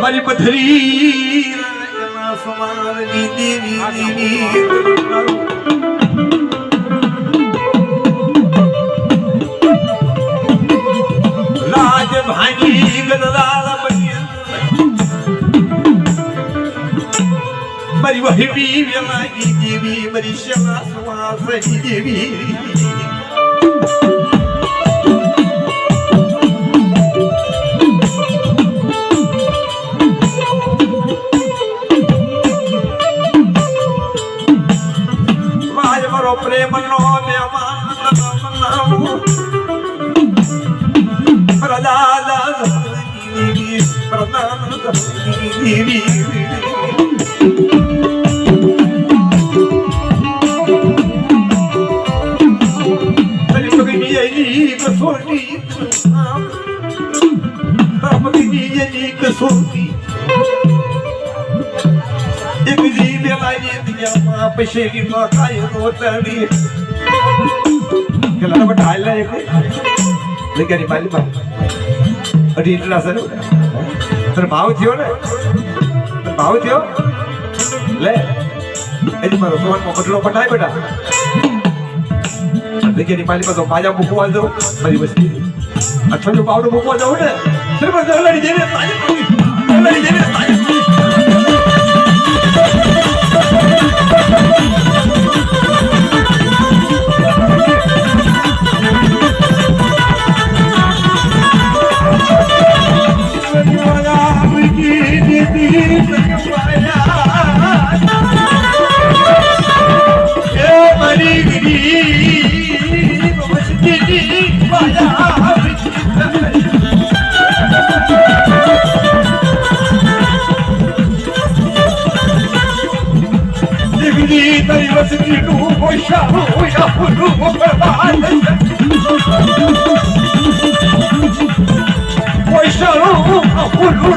મારી પથરી એના સમારની દેવી દેવી રાજ ભાંગી ગદરાળ બની મારી વહી વેલાગી દેવી પ્રદાદા દેવી પ્રદાન દેવી Tadi begini jadi kesulti Tak begini jadi kesulti એક જી બેલાઈ દિયામાં પૈસે કી નો થાય તો તડી કે લાડા બટા હાલ એક લેકેરી માલી અઢી સર તર ભાવ થયો ને? ભાવ થયો? લે એની મારો સોન કટલો પટાય બેટા. લેકેરી માલી પા તો પાજા મૂકવા દો મારી વસ્તી. અઠવાડિયું પાવડો મૂકવા જાઉં ને? તર પર લડી લડી જેને વસ્તી આપો કોઈ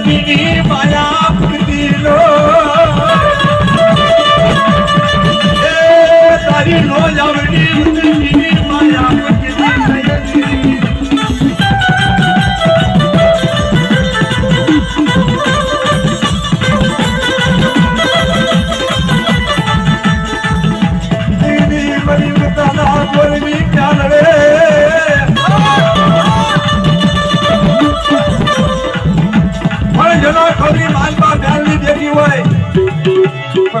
ભગતીની માયા ભક્તિનો એ તારી નો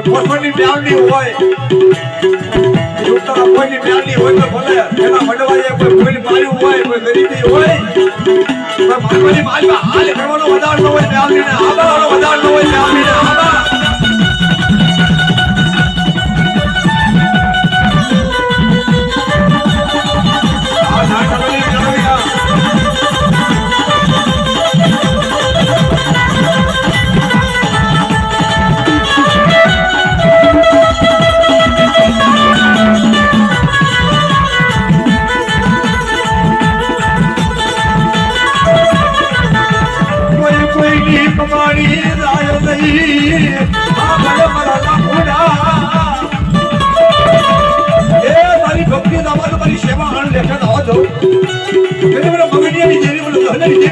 કોસમની બ્યાલની હોય ઉત્તર કોઈની બ્યાલની હોય તો ભલે. એના વડવાએ કોઈ ભૂલ પાડ્યું હોય, કોઈ ગરીબી હોય પણ માલવાની માલમાં હાલ કરવાનો વધારનો હોય બ્યાલની ને આબાવાનો વધારનો હોય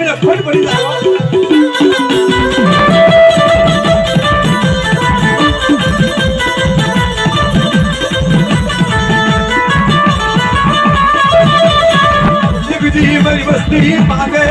ને ફટ પડી જાય. મારી વસ્તી પાગે